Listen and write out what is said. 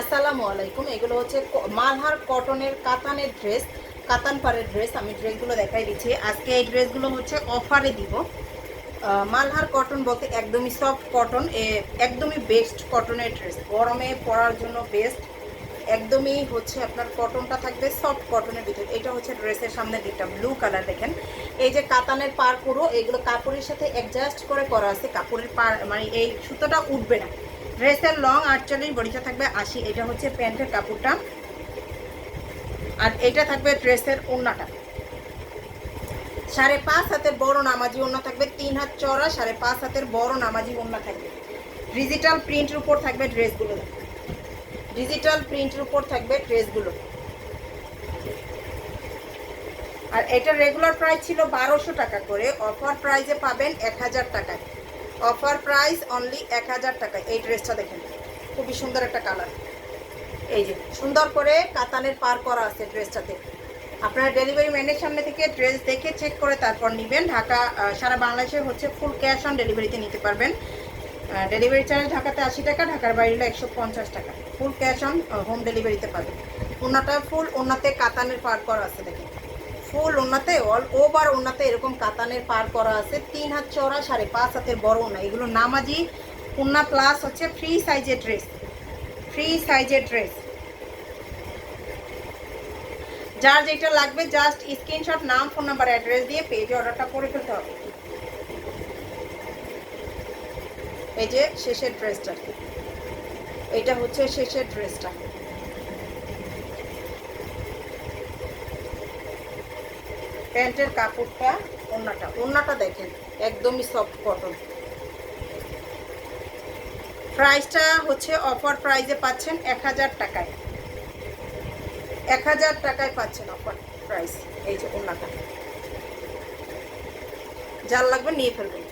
আসসালামু আলাইকুম। এগুলো হচ্ছে মালহার কটনের কাতানের ড্রেস কাতান পাড়ের ড্রেস আমি ড্রেসগুলো দেখাই দিচ্ছি। আজকে এই ড্রেসগুলো হচ্ছে অফারে দিব। মালহার কটন বলতে একদমই সফট কটন একদমই বেস্ট কটনের ড্রেস গরমে পরার জন্য বেস্ট একদমই হচ্ছে আপনার কটনটা থাকবে সফট কটনের ভিতরে। এটা হচ্ছে ড্রেসের সামনে দিকটা ব্লু কালার দেখেন। এই যে কাতানের পার পুরো, এগুলো কাপড়ের সাথে অ্যাডজাস্ট করে করা আছে। কাপড়ের পার মানে এই সুতোটা উঠবে না। ড্রেসের লং আটচল্লিশ বডিটা থাকবে আশি, এটা হচ্ছে প্যান্টের কাপড়টা। আর এটা থাকবে ড্রেসের ওড়নাটা। সাড়ে পাঁচ হাতের বড় নামাজি ওড়না থাকবে, তিন হাত চড়া সাড়ে পাঁচ হাতের বড় নামাজি ওড়না থাকবে। ডিজিটাল প্রিন্টের উপর থাকবে ড্রেসগুলো। ডিজিটাল প্রিন্টের উপর থাকবে ড্রেসগুলো। আর এটা রেগুলার প্রাইস ছিল বারোশো টাকা করে অফার প্রাইসে পাবেন এক হাজার টাকায়। অফার প্রাইস অনলি এক হাজার টাকায় এই ড্রেসটা দেখেন, খুবই সুন্দর একটা কালার এই যে, সুন্দর করে কাতানের পার করা আছে ড্রেসটাতে আপনারা ডেলিভারি ম্যানের সামনে থেকে ড্রেস দেখে চেক করে তারপর নেবেন। ঢাকা সারা বাংলাদেশে হচ্ছে ফুল ক্যাশ অন ডেলিভারিতে নিতে পারবেন। ডেলিভারি চার্জ ঢাকাতে আশি টাকা, ঢাকার বাইরে একশো পঞ্চাশ টাকা। ফুল ক্যাশ অন হোম ডেলিভারিতে পাবেন। ওনাটা ফুল ওনাতে কাতানের পার করা আছে দেখেন। ফুল ওনাতে, অল ওভার ওনাতে এরকম কাতানের পার করা আছে। তিন হাত চড়া সাড়ে পাঁচ হাতের বড় ওনা। এগুলো নামাজি ওনা প্লাস হচ্ছে ফ্রি সাইজের ড্রেস ফ্রি সাইজের ড্রেস যার যেটা লাগবে জাস্ট স্ক্রিনশট নাম ফোন নাম্বার অ্যাড্রেস দিয়ে পেজে অর্ডারটা করে ফেলতে হবে। এই যে শেষের ড্রেসটা এটা হচ্ছে শেষের ড্রেসটা প্যান্টের কাপড়টা, ওন্নাটা। ওন্নাটা দেখেন, একদমই সফট কটন প্রাইসটা হচ্ছে অফার প্রাইজে পাচ্ছেন এক হাজার টাকায়। এক হাজার টাকায় পাচ্ছেন অফার প্রাইস এই যে ওন্নাটা। যার লাগবে নিয়ে ফেলবেন।